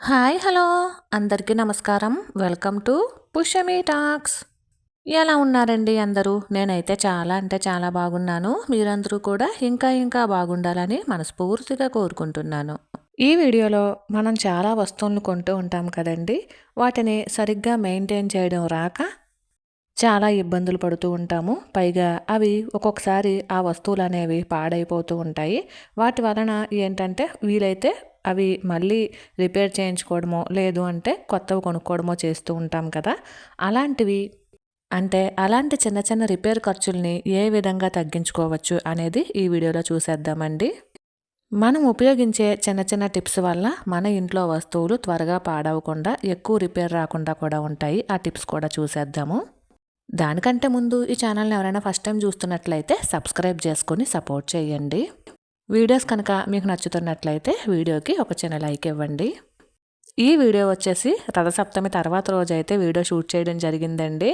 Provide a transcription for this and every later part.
Hi hello. అందరికీ నమస్కారం. Welcome to Pushami talks. ఎలా ఉన్నారండి అందరూ? నేనైతే చాలా అంటే చాలా బాగున్నాను. మీరందరూ కూడా ఇంకా ఇంకా బాగుండాలని మనస్ఫూర్తిగా కోరుకుంటున్నాను. ఈ వీడియోలో మనం చాలా వస్తువులను కొంటూ ఉంటాం కదండి. వాటిని సరిగ్గా మెయింటైన్ చేయడం రాక చాలా ఇబ్బందులు పడుతూ ఉంటాము. పైగా అవి ఒక్కొక్కసారి ఆ వస్తువులు అనేవి పాడైపోతూ ఉంటాయి. వాటి వలన ఏంటంటే వీలైతే అవి మళ్ళీ రిపేర్ చేయించుకోవడమో లేదు అంటే కొత్తవి కొనుక్కోవడమో చేస్తూ ఉంటాం కదా. అలాంటివి అంటే అలాంటి చిన్న చిన్న రిపేర్ ఖర్చుల్ని ఏ విధంగా తగ్గించుకోవచ్చు అనేది ఈ వీడియోలో చూసేద్దామండి. మనం ఉపయోగించే చిన్న చిన్న టిప్స్ వల్ల మన ఇంట్లో వస్తువులు త్వరగా పాడవకుండా ఎక్కువ రిపేర్ రాకుండా కూడా ఉంటాయి. ఆ టిప్స్ కూడా చూసేద్దాము. దానికంటే ముందు ఈ ఛానల్ని ఎవరైనా ఫస్ట్ టైం చూస్తున్నట్లయితే సబ్స్క్రైబ్ చేసుకొని సపోర్ట్ చేయండి. వీడియోస్ కనుక మీకు నచ్చుతున్నట్లయితే వీడియోకి ఒక చిన్న లైక్ ఇవ్వండి. ఈ వీడియో వచ్చేసి రథసప్తమి తర్వాత రోజు అయితే వీడియో షూట్ చేయడం జరిగిందండి.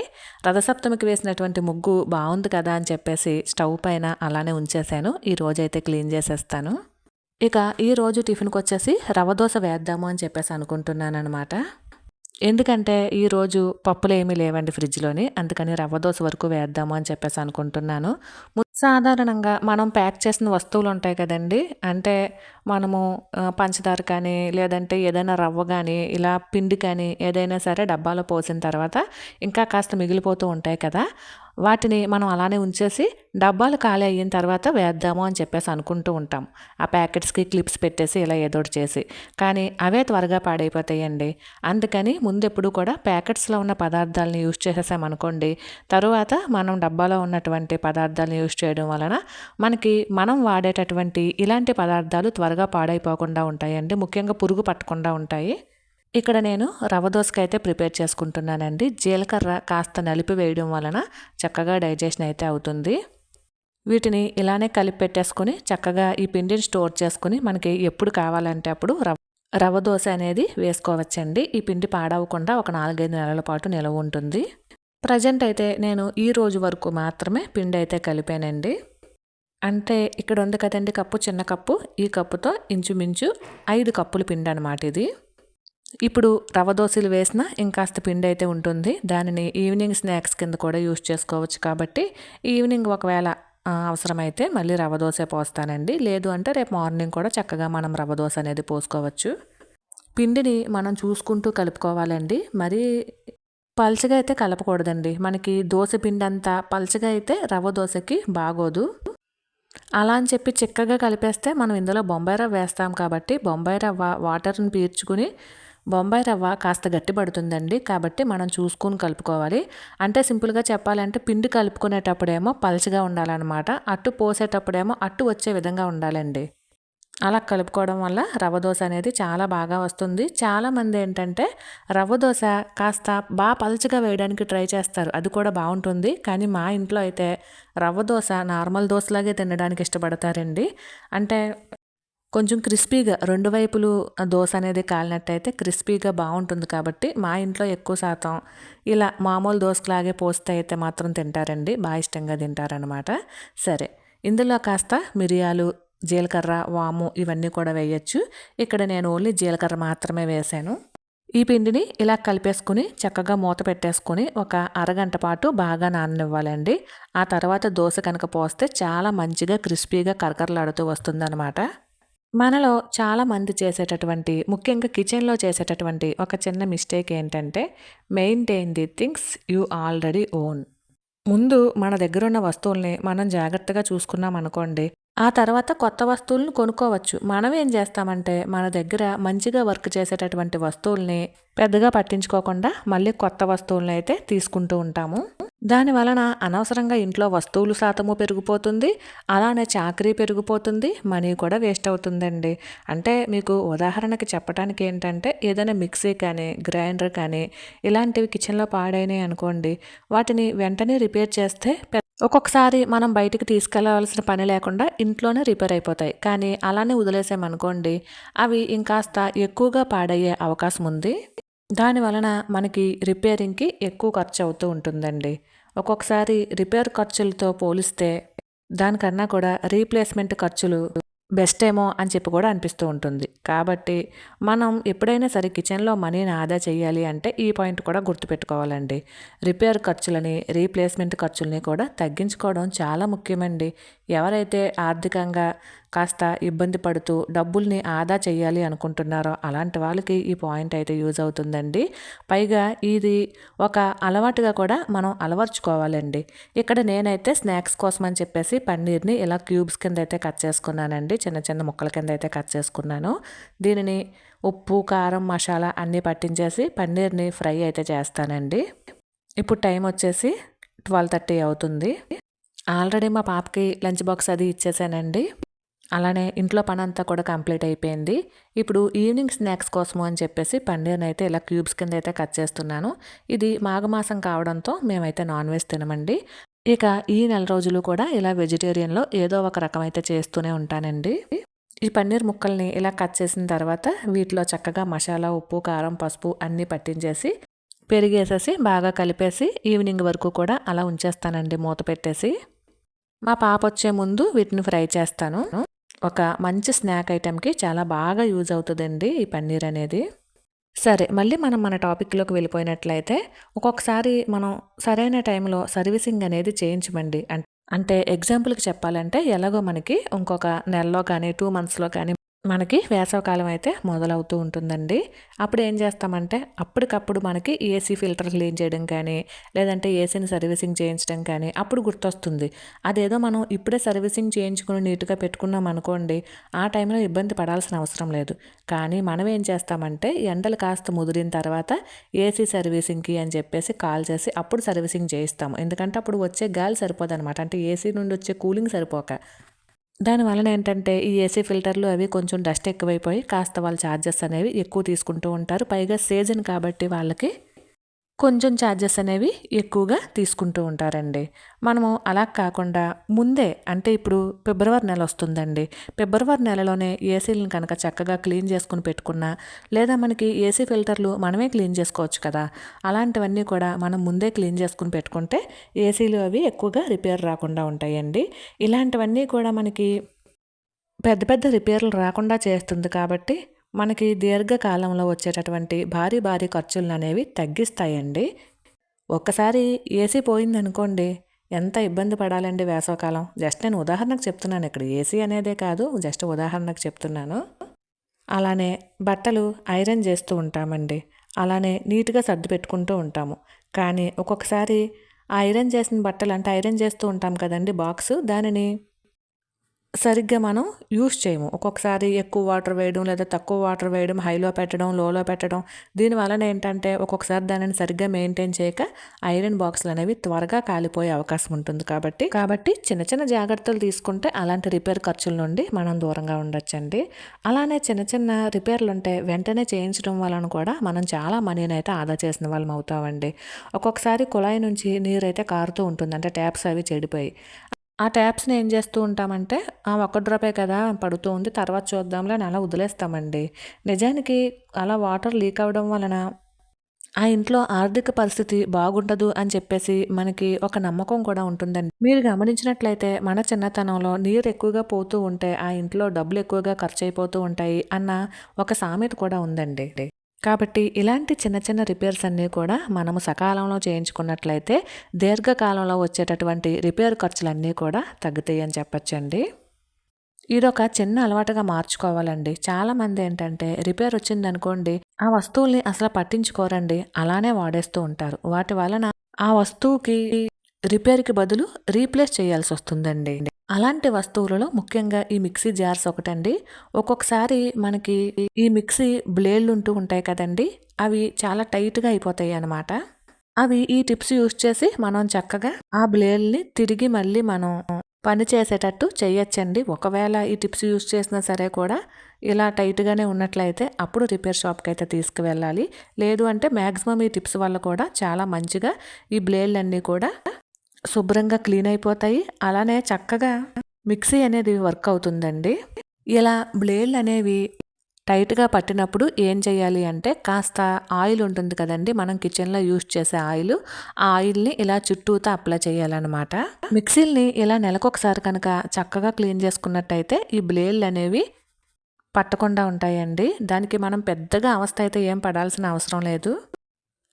రథసప్తమికి వేసినటువంటి ముగ్గు బాగుంది కదా అని చెప్పేసి స్టవ్ పైన అలానే ఉంచేశాను ఈ రోజు అయితే క్లీన్ చేసేస్తాను. ఇక ఈ రోజు టిఫిన్కి వచ్చేసి రవ దోశ వేద్దాము అని చెప్పేసి అనుకుంటున్నాను అనమాట ఎందుకంటే ఈరోజు పప్పులు ఏమీ లేవండి ఫ్రిడ్జ్లోని అందుకని రవ్వ దోశ వరకు వేద్దాము అని చెప్పేసి అనుకుంటున్నాను. సాధారణంగా మనం ప్యాక్ చేసిన వస్తువులు ఉంటాయి కదండి అంటే మనము పంచదార కానీ లేదంటే ఏదైనా రవ్వ కానీ ఇలా పిండి కానీ ఏదైనా సరే డబ్బాలో పోసిన తర్వాత ఇంకా కాస్త మిగిలిపోతూ ఉంటాయి కదా. వాటిని మనం అలానే ఉంచేసి డబ్బాలు ఖాళీ అయిన తర్వాత వేద్దాము అని చెప్పేసి అనుకుంటూ ఉంటాం. ఆ ప్యాకెట్స్కి క్లిప్స్ పెట్టేసి ఇలా ఏదోటి చేసి. కానీ అవే త్వరగా పాడైపోతాయండి. అందుకని ముందెప్పుడు కూడా ప్యాకెట్స్లో ఉన్న పదార్థాలను యూజ్ చేసేసామనుకోండి తరువాత మనం డబ్బాలో ఉన్నటువంటి పదార్థాలను యూజ్ చేయడం వలన మనకి మనం వాడేటటువంటి ఇలాంటి పదార్థాలు త్వరగా పాడైపోకుండా ఉంటాయండి. ముఖ్యంగా పురుగు పట్టకుండా ఉంటాయి. ఇక్కడ నేను రవ్వ దోసకాయ అయితే ప్రిపేర్ చేసుకుంటున్నానండి. జీలకర్ర కాస్త నలిపి వేయడం వలన చక్కగా డైజెషన్ అయితే అవుతుంది. వీటిని ఇలానే కలిపి పెట్టేసుకొని చక్కగా ఈ పిండిని స్టోర్ చేసుకుని మనకి ఎప్పుడు కావాలంటే అప్పుడు రవ్వ రవ్వ దోశ అనేది వేసుకోవచ్చండి. ఈ పిండి పాడవకుండా ఒక నాలుగైదు నెలల పాటు నిలవ ఉంటుంది. ప్రజెంట్ అయితే నేను ఈ రోజు వరకు మాత్రమే పిండి అయితే కలిపానండి. అంటే ఇక్కడ ఉంది కదండి కప్పు చిన్న కప్పు. ఈ కప్పుతో ఇంచుమించు ఐదు కప్పుల పిండి అనమాట ఇది. ఇప్పుడు రవ దోశలు వేసిన ఇంకాస్త పిండి అయితే ఉంటుంది. దానిని ఈవినింగ్ స్నాక్స్ కింద కూడా యూస్ చేసుకోవచ్చు కాబట్టి ఈవినింగ్ ఒకవేళ అవసరమైతే మళ్ళీ రవ దోశ పోస్తానండి. లేదు అంటే రేపు మార్నింగ్ కూడా చక్కగా మనం రవ దోశ అనేది పోసుకోవచ్చు. పిండిని మనం చూసుకుంటూ కలుపుకోవాలండి. మరి పల్చగా అయితే కలపకూడదండి. మనకి దోశ పిండి అంతా పల్చగా అయితే రవ్వ దోశకి బాగోదు. అలా అని చెప్పి చిక్కగా కలిపేస్తే మనం ఇందులో బొంబాయి రవ్వ వేస్తాం కాబట్టి బొంబాయి రవ్వ వాటర్ని పీల్చుకుని బొంబాయి రవ్వ కాస్త గట్టి పడుతుందండి కాబట్టి మనం చూసుకొని కలుపుకోవాలి. అంటే సింపుల్గా చెప్పాలంటే పిండి కలుపుకునేటప్పుడేమో పలచగా ఉండాలన్నమాట. అట్టు పోసేటప్పుడేమో అట్టు వచ్చే విధంగా ఉండాలండి. అలా కలుపుకోవడం వల్ల రవ్వ దోశ అనేది చాలా బాగా వస్తుంది. చాలామంది ఏంటంటే రవ్వ దోశ కాస్త బాగా పలచగా వేయడానికి ట్రై చేస్తారు. అది కూడా బాగుంటుంది. కానీ మా ఇంట్లో అయితే రవ్వ దోశ నార్మల్ దోశలాగే తినడానికి ఇష్టపడతారండి. అంటే కొంచెం క్రిస్పీగా రెండు వైపులు దోశ అనేది కాలినట్టయితే క్రిస్పీగా బాగుంటుంది కాబట్టి మా ఇంట్లో ఎక్కువ శాతం ఇలా మామూలు దోశలాగే పోస్తే అయితే మాత్రం తింటారండి. బాగా ఇష్టంగా తింటారనమాట సరే ఇందులో కాస్త మిరియాలు జీలకర్ర వాము ఇవన్నీ కూడా వేయచ్చు. ఇక్కడ నేను ఓన్లీ జీలకర్ర మాత్రమే వేసాను. ఈ పిండిని ఇలా కలిపేసుకుని చక్కగా మూత పెట్టేసుకుని ఒక అరగంట పాటు బాగా నాననివ్వాలండి. ఆ తర్వాత దోశ కనుక పోస్తే చాలా మంచిగా క్రిస్పీగా కరకరలాడుతూ వస్తుందన్నమాట. మనలో చాలామంది చేసేటటువంటి ముఖ్యంగా కిచెన్లో చేసేటటువంటి ఒక చిన్న మిస్టేక్ ఏంటంటే maintain the things you already own. ముందు మన దగ్గర ఉన్న వస్తువుల్ని మనం జాగ్రత్తగా చూసుకున్నాం అనుకోండి ఆ తర్వాత కొత్త వస్తువులను కొనుక్కోవచ్చు. మనం ఏం చేస్తామంటే మన దగ్గర మంచిగా వర్క్ చేసేటటువంటి వస్తువుల్ని పెద్దగా పట్టించుకోకుండా మళ్ళీ కొత్త వస్తువులను అయితే తీసుకుంటూ ఉంటాము. దాని వలన అనవసరంగా ఇంట్లో వస్తువులు శాతము పెరిగిపోతుంది అలానే చాకరీ పెరిగిపోతుంది మనీ కూడా వేస్ట్ అవుతుందండి. అంటే మీకు ఉదాహరణకి చెప్పడానికి ఏంటంటే ఏదైనా మిక్సీ కానీ గ్రైండర్ కానీ ఇలాంటివి కిచెన్లో పాడైనాయి అనుకోండి వాటిని వెంటనే రిపేర్ చేస్తే ఒక్కొక్కసారి మనం బయటికి తీసుకెళ్ళవలసిన పని లేకుండా ఇంట్లోనే రిపేర్ అయిపోతాయి. కానీ అలానే వదిలేసామనుకోండి అవి ఇంకాస్త ఎక్కువగా పాడయ్యే అవకాశం ఉంది దాని వలన మనకి రిపేరింగ్కి ఎక్కువ ఖర్చు అవుతూ ఉంటుందండి. ఒక్కొక్కసారి రిపేర్ ఖర్చులతో పోలిస్తే దానికన్నా కూడా రీప్లేస్మెంట్ ఖర్చులు బెస్ట్ ఏమో అని చెప్పి కూడా అనిపిస్తూ ఉంటుంది. కాబట్టి మనం ఎప్పుడైనా సరే కిచెన్లో మనీని ఆదా చేయాలి అంటే ఈ పాయింట్ కూడా గుర్తుపెట్టుకోవాలండి. రిపేర్ ఖర్చులని రీప్లేస్మెంట్ ఖర్చులని కూడా తగ్గించుకోవడం చాలా ముఖ్యమండి. ఎవరైతే ఆర్థికంగా కాస్త ఇబ్బంది పడుతూ డబ్బుల్ని ఆదా చేయాలి అనుకుంటున్నారో అలాంటి వాళ్ళకి ఈ పాయింట్ అయితే యూజ్ అవుతుందండి. పైగా ఇది ఒక అలవాటుగా కూడా మనం అలవర్చుకోవాలండి. ఇక్కడ నేనైతే స్నాక్స్ కోసం అని చెప్పేసి పన్నీర్ని ఇలా క్యూబ్స్ కింద అయితే కట్ చేసుకున్నానండి. చిన్న చిన్న ముక్కల కింద అయితే కట్ చేసుకున్నాను. దీనిని ఉప్పు కారం మసాలా అన్నీ పట్టించేసి పన్నీర్ని ఫ్రై అయితే చేస్తానండి. ఇప్పుడు టైం వచ్చేసి ట్వెల్వ్ థర్టీ అవుతుంది. ఆల్రెడీ మా పాపకి లంచ్ బాక్స్ అది ఇచ్చేసానండి. అలానే ఇంట్లో పని అంతా కూడా కంప్లీట్ అయిపోయింది. ఇప్పుడు ఈవినింగ్ స్నాక్స్ కోసము అని చెప్పేసి పన్నీర్ని అయితే ఇలా క్యూబ్స్ కింద అయితే కట్ చేస్తున్నాను. ఇది మాఘమాసం కావడంతో మేమైతే నాన్ వెజ్ తినమండి. ఇక ఈ నెల రోజులు కూడా ఇలా వెజిటేరియన్లో ఏదో ఒక రకం అయితే చేస్తూనే ఉంటానండి. ఈ పన్నీర్ ముక్కల్ని ఇలా కట్ చేసిన తర్వాత వీటిలో చక్కగా మసాలా ఉప్పు కారం పసుపు అన్నీ పట్టించేసి పెరిగేసేసి బాగా కలిపేసి ఈవినింగ్ వరకు కూడా అలా ఉంచేస్తానండి మూత పెట్టేసి. మా పాప వచ్చే ముందు వీటిని ఫ్రై చేస్తాను. ఒక మంచి స్నాక్ ఐటెంకి చాలా బాగా యూజ్ అవుతుందండి ఈ పన్నీర్ అనేది. సరే మళ్ళీ మనం మన టాపిక్లోకి వెళ్ళిపోయినట్లయితే ఒక్కొక్కసారి మనం సరైన టైంలో సర్వీసింగ్ అనేది చేయించమండి. అంటే ఎగ్జాంపుల్కి చెప్పాలంటే ఎలాగో మనకి ఇంకొక నెలలో కానీ టూ మంత్స్లో కానీ మనకి వేసవకాలం అయితే మొదలవుతూ ఉంటుందండి. అప్పుడు ఏం చేస్తామంటే అప్పటికప్పుడు మనకి ఏసీ ఫిల్టర్ క్లీన్ చేయడం కానీ లేదంటే ఏసీని సర్వీసింగ్ చేయించడం కానీ అప్పుడు గుర్తొస్తుంది. అదేదో మనం ఇప్పుడే సర్వీసింగ్ చేయించుకుని నీట్గా పెట్టుకున్నాం అనుకోండి ఆ టైంలో ఇబ్బంది పడాల్సిన అవసరం లేదు. కానీ మనం ఏం చేస్తామంటే ఎండలు కాస్త ముదిరిన తర్వాత ఏసీ సర్వీసింగ్కి అని చెప్పేసి కాల్ చేసి అప్పుడు సర్వీసింగ్ చేయిస్తాము. ఎందుకంటే అప్పుడు వచ్చే గాలి సరిపోదన్నమాట. అంటే ఏసీ నుండి వచ్చే కూలింగ్ సరిపోక. దానివలన ఏంటంటే ఈ ఏసీ ఫిల్టర్లు అవి కొంచెం డస్ట్ ఎక్కువైపోయి కాస్త వాళ్ళ ఛార్జెస్ అనేవి ఎక్కువ తీసుకుంటూ ఉంటారు. పైగా సీజన్ కాబట్టి వాళ్ళకి కొంచెం ఛార్జెస్ అనేవి ఎక్కువగా తీసుకుంటూ ఉంటారండి. మనము అలా కాకుండా ముందే అంటే ఇప్పుడు ఫిబ్రవరి నెల వస్తుందండి. ఫిబ్రవరి నెలలోనే ఏసీలను కనుక చక్కగా క్లీన్ చేసుకుని పెట్టుకున్నా లేదా మనకి ఏసీ ఫిల్టర్లు మనమే క్లీన్ చేసుకోవచ్చు కదా అలాంటివన్నీ కూడా మనం ముందే క్లీన్ చేసుకుని పెట్టుకుంటే ఏసీలు అవి ఎక్కువగా రిపేర్ రాకుండా ఉంటాయండి. ఇలాంటివన్నీ కూడా మనకి పెద్ద పెద్ద రిపేర్లు రాకుండా చేస్తుంది కాబట్టి మనకి దీర్ఘకాలంలో వచ్చేటటువంటి భారీ భారీ ఖర్చులను అనేవి తగ్గిస్తాయండి. ఒక్కసారి ఏసీ పోయిందనుకోండి ఎంత ఇబ్బంది పడాలండి వేసవకాలం? జస్ట్ నేను ఉదాహరణకు చెప్తున్నాను ఇక్కడ ఏసీ అనేదే కాదు జస్ట్ ఉదాహరణకు చెప్తున్నాను. అలానే బట్టలు ఐరన్ చేస్తూ ఉంటామండి అలానే నీట్గా సర్ది పెట్టుకుంటూ ఉంటాము. కానీ ఒక్కొక్కసారి ఐరన్ చేసిన బట్టలు అంటే ఐరన్ చేస్తూ ఉంటాం కదండి బాక్స్ దానిని సరిగ్గా మనం యూస్ చేయము. ఒక్కొక్కసారి ఎక్కువ వాటర్ వేయడం లేదా తక్కువ వాటర్ వేయడం హైలో పెట్టడం లోలో పెట్టడం దీనివలన ఏంటంటే ఒక్కొక్కసారి దానిని సరిగ్గా మెయింటైన్ చేయక ఐరన్ బాక్స్లు అనేవి త్వరగా కాలిపోయే అవకాశం ఉంటుంది కాబట్టి కాబట్టి చిన్న చిన్న జాగ్రత్తలు తీసుకుంటే అలాంటి రిపేర్ ఖర్చుల నుండి మనం దూరంగా ఉండొచ్చండి. అలానే చిన్న చిన్న రిపేర్లు ఉంటే వెంటనే చేయించడం వలన కూడా మనం చాలా మనీని అయితే ఆదా చేసిన వాళ్ళం అవుతామండి. ఒక్కొక్కసారి కుళాయి నుంచి నీరు అయితే కారుతూ ఉంటుంది. అంటే ట్యాప్స్ అవి చెడిపోయి. ఆ ట్యాప్స్ని ఏం చేస్తూ ఉంటామంటే ఆ ఒక్క డ్రాపే కదా పడుతూ ఉంది తర్వాత చూద్దాంలే అని అలా వదిలేస్తామండి. నిజానికి అలా వాటర్ లీక్ అవ్వడం వలన ఆ ఇంట్లో ఆర్థిక పరిస్థితి బాగుండదు అని చెప్పేసి మనకి ఒక నమ్మకం కూడా ఉంటుందండి. మీరు గమనించినట్లయితే మన చిన్నతనంలో నీరు ఎక్కువగా పోతూ ఉంటే ఆ ఇంట్లో డబ్బులు ఎక్కువగా ఖర్చు అయిపోతూ ఉంటాయి అన్న ఒక సామెత కూడా ఉందండి. కాబట్టి ఇలాంటి చిన్న చిన్న రిపేర్స్ అన్నీ కూడా మనము సకాలంలో చేయించుకున్నట్లయితే దీర్ఘకాలంలో వచ్చేటటువంటి రిపేర్ ఖర్చులన్నీ కూడా తగ్గుతాయి అని చెప్పచ్చండి. ఇదొక చిన్న అలవాటుగా మార్చుకోవాలండి. చాలామంది ఏంటంటే రిపేర్ వచ్చిందనుకోండి ఆ వస్తువుల్ని అసలు పట్టించుకోరండి. అలానే వాడేస్తూ ఉంటారు. వాటి వలన ఆ వస్తువుకి రిపేర్కి బదులు రీప్లేస్ చేయాల్సి వస్తుందండి. అలాంటి వస్తువులలో ముఖ్యంగా ఈ మిక్సీ జార్స్ ఒకటండి. ఒక్కొక్కసారి మనకి ఈ మిక్సీ బ్లేడ్లు ఉంటూ ఉంటాయి కదండి. అవి చాలా టైట్గా అయిపోతాయి అన్నమాట. అవి ఈ టిప్స్ యూజ్ చేసి మనం చక్కగా ఆ బ్లేడ్ని తిరిగి మళ్ళీ మనం పని చేసేటట్టు చేయొచ్చండి. ఒకవేళ ఈ టిప్స్ యూజ్ చేసినా సరే కూడా ఇలా టైట్గానే ఉన్నట్లయితే అప్పుడు రిపేర్ షాప్కి అయితే తీసుకువెళ్ళాలి. లేదు అంటే మ్యాక్సిమం ఈ టిప్స్ వల్ల కూడా చాలా మంచిగా ఈ బ్లేడ్లన్నీ కూడా శుభ్రంగా క్లీన్ అయిపోతాయి. అలానే చక్కగా మిక్సీ అనేది వర్క్ అవుతుందండి. ఇలా బ్లేడ్లు అనేవి టైట్గా పట్టినప్పుడు ఏం చేయాలి అంటే కాస్త ఆయిల్ ఉంటుంది కదండి మనం కిచెన్లో యూజ్ చేసే ఆయిల్. ఆ ఆయిల్ని ఇలా చుట్టూతో అప్లై చేయాలన్నమాట. మిక్సీల్ని ఇలా నెలకొకసారి కనుక చక్కగా క్లీన్ చేసుకున్నట్టయితే ఈ బ్లేడ్లు అనేవి పట్టకుండా ఉంటాయండి. దానికి మనం పెద్దగా అవస్థ అయితే ఏం పడాల్సిన అవసరం లేదు.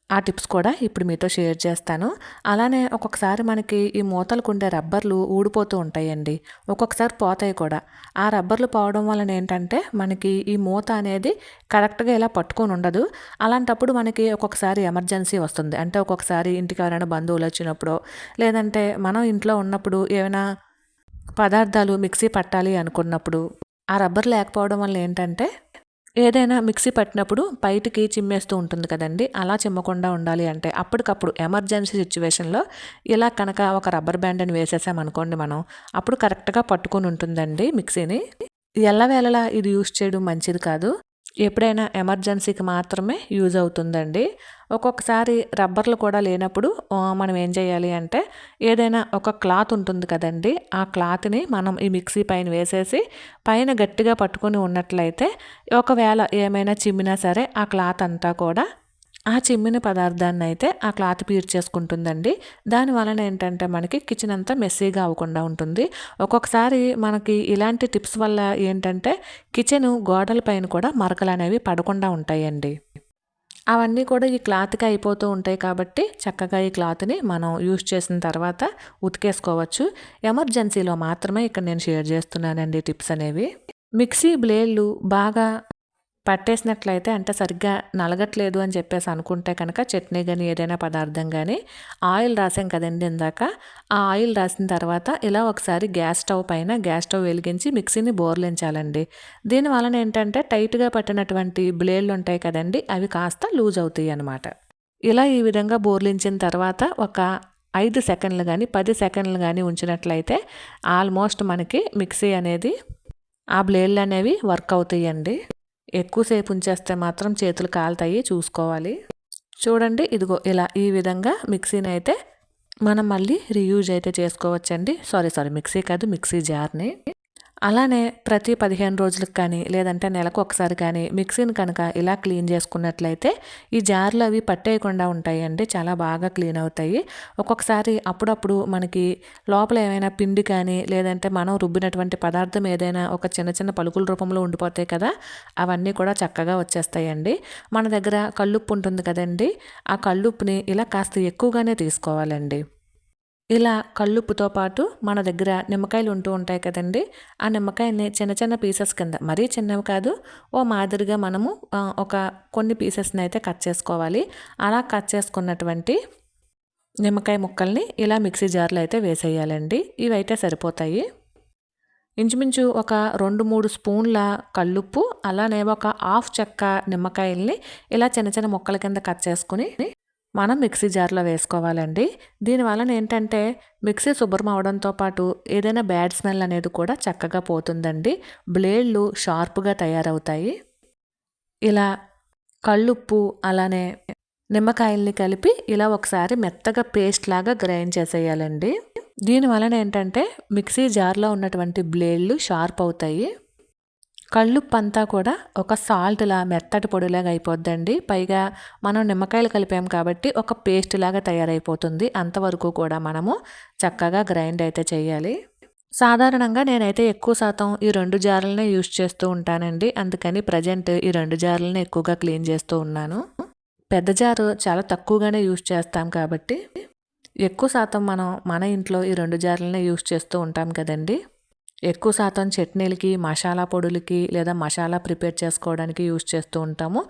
ఆ టిప్స్ కూడా ఇప్పుడు మీతో షేర్ చేస్తాను. అలానే ఒక్కొక్కసారి మనకి ఈ మూతలకు ఉండే రబ్బర్లు ఊడిపోతూ ఉంటాయండి. ఒక్కొక్కసారి పోతాయి కూడా. ఆ రబ్బర్లు పోవడం వలన ఏంటంటే మనకి ఈ మూత అనేది కరెక్ట్గా ఇలా పట్టుకొని ఉండదు. అలాంటప్పుడు మనకి ఒక్కొక్కసారి ఎమర్జెన్సీ వస్తుంది. అంటే ఒక్కొక్కసారి ఇంటికి ఎవరైనా బంధువులు వచ్చినప్పుడు లేదంటే మనం ఇంట్లో ఉన్నప్పుడు ఏమైనా పదార్థాలు మిక్సీ పట్టాలి అనుకున్నప్పుడు ఆ రబ్బర్ లేకపోవడం వల్ల ఏంటంటే ఏదైనా మిక్సీ పట్టినప్పుడు బయటికి చిమ్మేస్తూ ఉంటుంది కదండి. అలా చిమ్మకుండా ఉండాలి అంటే అప్పటికప్పుడు ఎమర్జెన్సీ సిచ్యువేషన్లో ఇలా కనుక ఒక రబ్బర్ బ్యాండ్ని వేసేసామనుకోండి మనం అప్పుడు కరెక్ట్గా పట్టుకొని ఉంటుందండి మిక్సీని. ఎల్లవేళలా ఇది యూస్ చేయడం మంచిది కాదు. ఎప్పుడైనా ఎమర్జెన్సీకి మాత్రమే యూజ్ అవుతుందండి. ఒక్కొక్కసారి రబ్బర్లు కూడా లేనప్పుడు మనం ఏం చేయాలి అంటే ఏదైనా ఒక క్లాత్ ఉంటుంది కదండి ఆ క్లాత్ని మనం ఈ మిక్సీ పైన వేసేసి పైన గట్టిగా పట్టుకొని ఉన్నట్లయితే ఒకవేళ ఏమైనా చిమ్మినా సరే ఆ క్లాత్ అంతా కూడా ఆ చిమ్మిన పదార్థాన్ని అయితే ఆ క్లాత్ పీర్చేసుకుంటుందండి దాని వలన ఏంటంటే మనకి కిచెన్ అంతా మెస్సీగా అవ్వకుండా ఉంటుంది. ఒక్కొక్కసారి మనకి ఇలాంటి టిప్స్ వల్ల ఏంటంటే కిచెన్ గోడల పైన కూడా మరకలు అనేవి పడకుండా ఉంటాయండి. అవన్నీ కూడా ఈ క్లాత్కి అయిపోతూ ఉంటాయి కాబట్టి చక్కగా ఈ క్లాత్ని మనం యూజ్ చేసిన తర్వాత ఉతికేసుకోవచ్చు. ఎమర్జెన్సీలో మాత్రమే ఇక్కడ నేను షేర్ చేస్తున్నానండి టిప్స్ అనేవి. మిక్సీ బ్లేడ్లు బాగా పట్టేసినట్లయితే అంటే సరిగ్గా నలగట్లేదు అని చెప్పేసి అనుకుంటే కనుక చట్నీ కానీ ఏదైనా పదార్థం కానీ ఆయిల్ రాసాం కదండి ఇందాక. ఆ ఆయిల్ రాసిన తర్వాత ఇలా ఒకసారి గ్యాస్ స్టవ్ పైన గ్యాస్ స్టవ్ వెలిగించి మిక్సీని బోర్లించాలండి. దీని వలన ఏంటంటే టైట్గా పట్టినటువంటి బ్లేడ్లు ఉంటాయి కదండి అవి కాస్త లూజ్ అవుతాయి అనమాట ఇలా ఈ విధంగా బోర్లించిన తర్వాత ఒక ఐదు సెకండ్లు కానీ పది సెకండ్లు కానీ ఉంచినట్లయితే ఆల్మోస్ట్ మనకి మిక్సీ అనేది ఆ బ్లేడ్లు అనేవి వర్క్ అవుతాయండి. ఎక్కువసేపు ఉంచేస్తే మాత్రం చేతులు కాలుతాయి చూసుకోవాలి. చూడండి ఇదిగో ఇలా ఈ విధంగా మిక్సీని అయితే మనం మళ్ళీ రీయూజ్ అయితే చేసుకోవచ్చండి. సారీ సారీ మిక్సీ కాదు మిక్సీ జార్ని. అలానే ప్రతి పదిహేను రోజులకు కానీ లేదంటే నెలకు ఒకసారి కానీ మిక్సీని కనుక ఇలా క్లీన్ చేసుకున్నట్లయితే ఈ జార్లు అవి పట్టేయకుండా ఉంటాయండి. చాలా బాగా క్లీన్ అవుతాయి. ఒక్కొక్కసారి అప్పుడప్పుడు మనకి లోపల ఏమైనా పిండి కానీ లేదంటే మనం రుబ్బినటువంటి పదార్థం ఏదైనా ఒక చిన్న చిన్న పలుకుల రూపంలో ఉండిపోతాయి కదా అవన్నీ కూడా చక్కగా వచ్చేస్తాయండి. మన దగ్గర కళ్ళుప్పు ఉంటుంది కదండి ఆ కళ్ళుప్పుని ఇలా కాస్త ఎక్కువగానే తీసుకోవాలండి. ఇలా కల్లుప్పుతో పాటు మన దగ్గర నిమ్మకాయలు ఉంటూ ఉంటాయి కదండి. ఆ నిమ్మకాయని చిన్న చిన్న పీసెస్ కింద మరీ చిన్నవి కాదు ఓ మాదిరిగా మనము ఒక కొన్ని పీసెస్ని అయితే కట్ చేసుకోవాలి. అలా కట్ చేసుకున్నటువంటి నిమ్మకాయ ముక్కల్ని ఇలా మిక్సీ జార్లో అయితే వేసేయాలండి. ఇవైతే సరిపోతాయి. ఇంచుమించు ఒక రెండు మూడు స్పూన్ల కల్లుప్పు అలానే ఒక హాఫ్ చెక్క నిమ్మకాయల్ని ఇలా చిన్న చిన్న ముక్కల కింద కట్ చేసుకుని మనం మిక్సీ జార్లో వేసుకోవాలండి. దీనివలన ఏంటంటే మిక్సీ శుభ్రం అవడంతో పాటు ఏదైనా బ్యాడ్ స్మెల్ అనేది కూడా చక్కగా పోతుందండి. బ్లేడ్లు షార్ప్గా తయారవుతాయి. ఇలా కళ్ళుప్పు అలానే నిమ్మకాయల్ని కలిపి ఇలా ఒకసారి మెత్తగా పేస్ట్ లాగా గ్రైండ్ చేసేయాలండి. దీనివలన ఏంటంటే మిక్సీ జార్లో ఉన్నటువంటి బ్లేడ్లు షార్ప్ అవుతాయి. కళ్ళు పంతా కూడా ఒక సాల్ట్లా మెత్తటి పొడిలాగా అయిపోద్దండి. పైగా మనం నిమ్మకాయలు కలిపాం కాబట్టి ఒక పేస్ట్ లాగా తయారైపోతుంది అంతవరకు కూడా మనము చక్కగా గ్రైండ్ అయితే చేయాలి. సాధారణంగా నేనైతే ఎక్కువ శాతం ఈ రెండు జార్లనే యూజ్ చేస్తూ ఉంటానండి. అందుకని ప్రజెంట్ ఈ రెండు జారులనే ఎక్కువగా క్లీన్ చేస్తూ ఉన్నాను. పెద్ద జారు చాలా తక్కువగానే యూజ్ చేస్తాం కాబట్టి ఎక్కువ శాతం మనం మన ఇంట్లో ఈ రెండు జార్లనే యూజ్ చేస్తూ ఉంటాం కదండి. ఎక్కువ శాతం చట్నీలకి మసాలా పొడులకి లేదా మసాలా ప్రిపేర్ చేసుకోవడానికి యూజ్ చేస్తూ ఉంటాము.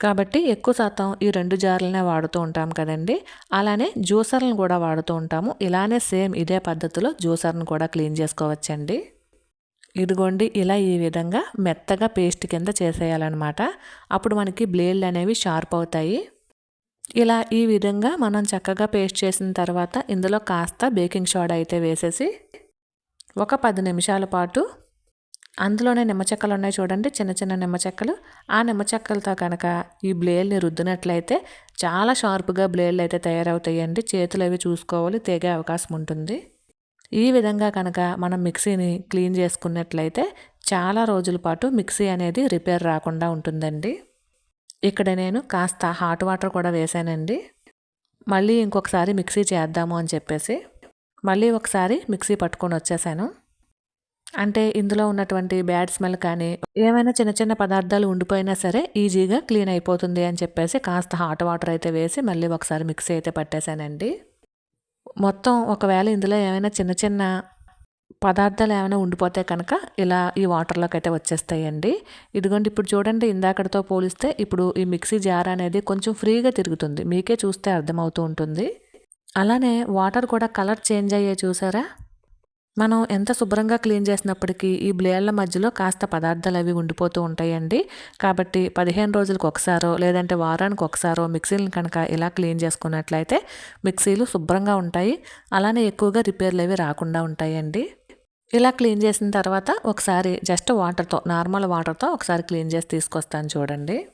కాబట్టి ఎక్కువ శాతం ఈ రెండు జార్లనే వాడుతూ ఉంటాం కదండి. అలానే జ్యూసర్లను కూడా వాడుతూ ఉంటాము. ఇలానే సేమ్ ఇదే పద్ధతిలో జ్యూసర్ను కూడా క్లీన్ చేసుకోవచ్చండి. ఇదిగోండి ఇలా ఈ విధంగా మెత్తగా పేస్ట్ కింద చేసేయాలన్నమాట. అప్పుడు మనకి బ్లేడ్లు అనేవి షార్ప్ అవుతాయి. ఇలా ఈ విధంగా మనం చక్కగా పేస్ట్ చేసిన తర్వాత ఇందులో కాస్త బేకింగ్ సోడా అయితే వేసేసి ఒక పది నిమిషాల పాటు అందులోనే నిమ్మచెక్కలు ఉన్నాయి చూడండి చిన్న చిన్న నిమ్మచెక్కలు ఆ నిమ్మచెక్కలతో కనుక ఈ బ్లేడ్ని రుద్దినట్లయితే చాలా షార్ప్గా బ్లేడ్లు అయితే తయారవుతాయండి. చేతులు అవి చూసుకోవాలి తెగే అవకాశం ఉంటుంది. ఈ విధంగా కనుక మనం మిక్సీని క్లీన్ చేసుకున్నట్లయితే చాలా రోజుల పాటు మిక్సీ అనేది రిపేర్ రాకుండా ఉంటుందండి. ఇక్కడ నేను కాస్త హాట్ వాటర్ కూడా వేసానండి. మళ్ళీ ఇంకొకసారి మిక్సీ చేద్దాము అని చెప్పేసి మళ్ళీ ఒకసారి మిక్సీ పట్టుకొని వచ్చేసాను. అంటే ఇందులో ఉన్నటువంటి బ్యాడ్ స్మెల్ కానీ ఏమైనా చిన్న చిన్న పదార్థాలు ఉండిపోయినా సరే ఈజీగా క్లీన్ అయిపోతుంది అని చెప్పేసి కాస్త హాట్ వాటర్ అయితే వేసి మళ్ళీ ఒకసారి మిక్సీ అయితే పట్టేశానండి మొత్తం ఒకవేళ ఇందులో ఏమైనా చిన్న చిన్న పదార్థాలు ఏమైనా ఉండిపోతే కనుక ఇలా ఈ వాటర్లోకి అయితే వచ్చేస్తాయండి. ఇదిగోండి ఇప్పుడు చూడండి ఇందాకటితో పోలిస్తే ఇప్పుడు ఈ మిక్సీ జార్ అనేది కొంచెం ఫ్రీగా తిరుగుతుంది. మీకే చూస్తే అర్థమవుతూ ఉంటుంది. అలానే వాటర్ కూడా కలర్ చేంజ్ అయ్యే చూసారా? మనం ఎంత శుభ్రంగా క్లీన్ చేసినప్పటికీ ఈ బ్లేడ్ల మధ్యలో కాస్త పదార్థాలు అవి ఉండిపోతూ ఉంటాయండి. కాబట్టి పదిహేను రోజులకు ఒకసారో లేదంటే వారానికి ఒకసారో మిక్సీలను కనుక ఇలా క్లీన్ చేసుకున్నట్లయితే మిక్సీలు శుభ్రంగా ఉంటాయి. అలానే ఎక్కువగా రిపేర్లు అవి రాకుండా ఉంటాయండి. ఇలా క్లీన్ చేసిన తర్వాత ఒకసారి జస్ట్ వాటర్తో నార్మల్ వాటర్తో ఒకసారి క్లీన్ చేసి తీసుకొస్తాను చూడండి.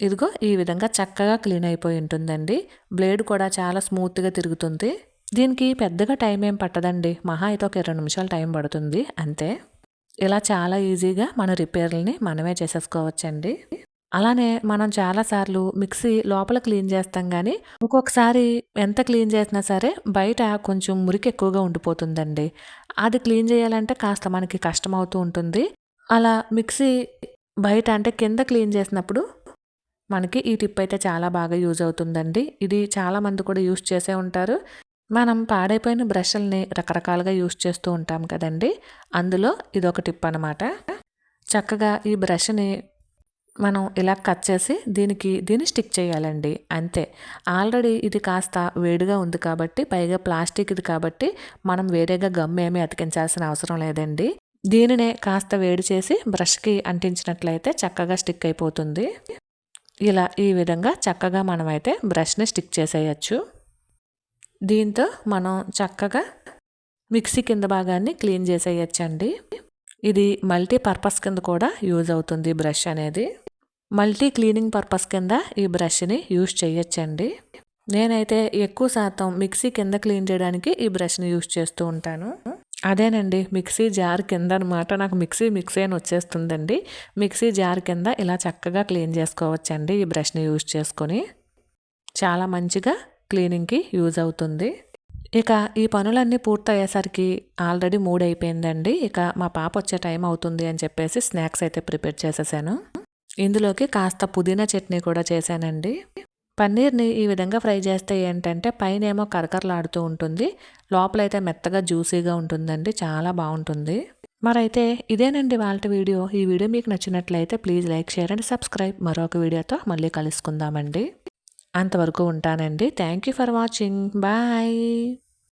ఇదిగో ఈ విధంగా చక్కగా క్లీన్ అయిపోయి ఉంటుందండి. బ్లేడ్ కూడా చాలా స్మూత్గా తిరుగుతుంది. దీనికి పెద్దగా టైం ఏం పట్టదండి. మహా అయితే ఒక ఇరవై నిమిషాలు టైం పడుతుంది. అంతే. ఇలా చాలా ఈజీగా మన రిపేర్లని మనమే చేసేసుకోవచ్చండి. అలానే మనం చాలాసార్లు మిక్సీ లోపల క్లీన్ చేస్తాం కానీ ఒక్కొక్కసారి ఎంత క్లీన్ చేసినా సరే బయట కొంచెం మురికి ఎక్కువగా ఉండిపోతుందండి. అది క్లీన్ చేయాలంటే కాస్త మనకి కష్టం అవుతూ ఉంటుంది. అలా మిక్సీ బయట అంటే కింద క్లీన్ చేసినప్పుడు మనకి ఈ టిప్ అయితే చాలా బాగా యూజ్ అవుతుందండి. ఇది చాలామంది కూడా యూజ్ చేసే ఉంటారు. మనం పాడైపోయిన బ్రష్లని రకరకాలుగా యూజ్ చేస్తూ ఉంటాం కదండి. అందులో ఇదొక టిప్ అనమాట చక్కగా ఈ బ్రష్ని మనం ఇలా కట్ చేసి దీనికి దీన్ని స్టిక్ చేయాలండి. అంతే. ఆల్రెడీ ఇది కాస్త వేడిగా ఉంది కాబట్టి పైగా ప్లాస్టిక్ ఇది కాబట్టి మనం వేరేగా గమ్ ఏమీ అతికించాల్సిన అవసరం లేదండి. దీనినే కాస్త వేడి చేసి బ్రష్కి అంటించినట్లయితే చక్కగా స్టిక్ అయిపోతుంది. ఇలా ఈ విధంగా చక్కగా మనమైతే బ్రష్ని స్టిక్ చేసేయచ్చు. దీంతో మనం చక్కగా మిక్సీ కింద భాగాన్ని క్లీన్ చేసేయచ్చండి. ఇది మల్టీ పర్పస్ కింద కూడా యూజ్ అవుతుంది బ్రష్ అనేది. మల్టీ క్లీనింగ్ పర్పస్ కింద ఈ బ్రష్ని యూజ్ చేయొచ్చండి. నేనైతే ఎక్కువ శాతం మిక్సీ కింద క్లీన్ చేయడానికి ఈ బ్రష్ని యూజ్ చేస్తూ ఉంటాను. అదేనండి మిక్సీ జార్ కింద అనమాట నాకు మిక్సీ మిక్సీ అని వచ్చేస్తుందండి. మిక్సీ జార్ కింద ఇలా చక్కగా క్లీన్ చేసుకోవచ్చండి ఈ బ్రష్ని యూజ్ చేసుకొని. చాలా మంచిగా క్లీనింగ్కి యూజ్ అవుతుంది. ఇక ఈ పనులన్నీ పూర్తయ్యేసరికి ఆల్రెడీ మూడ్ అయిపోయిందండి. ఇక మా పాప వచ్చే టైం అవుతుంది అని చెప్పేసి స్నాక్స్ అయితే ప్రిపేర్ చేసేసాను. ఇందులోకి కాస్త పుదీనా చట్నీ కూడా చేశానండి. పన్నీర్ని ఈ విధంగా ఫ్రై చేస్తే ఏంటంటే పైన ఏమో కరకరలాడుతూ ఉంటుంది. లోపలైతే మెత్తగా జ్యూసీగా ఉంటుందండి. చాలా బాగుంటుంది. మరైతే ఇదేనండి వాళ్ళ వీడియో. ఈ వీడియో మీకు నచ్చినట్లయితే please like share and subscribe. మరొక వీడియోతో మళ్ళీ కలుసుకుందామండి. అంతవరకు ఉంటానండి. Thank you for watching. Bye.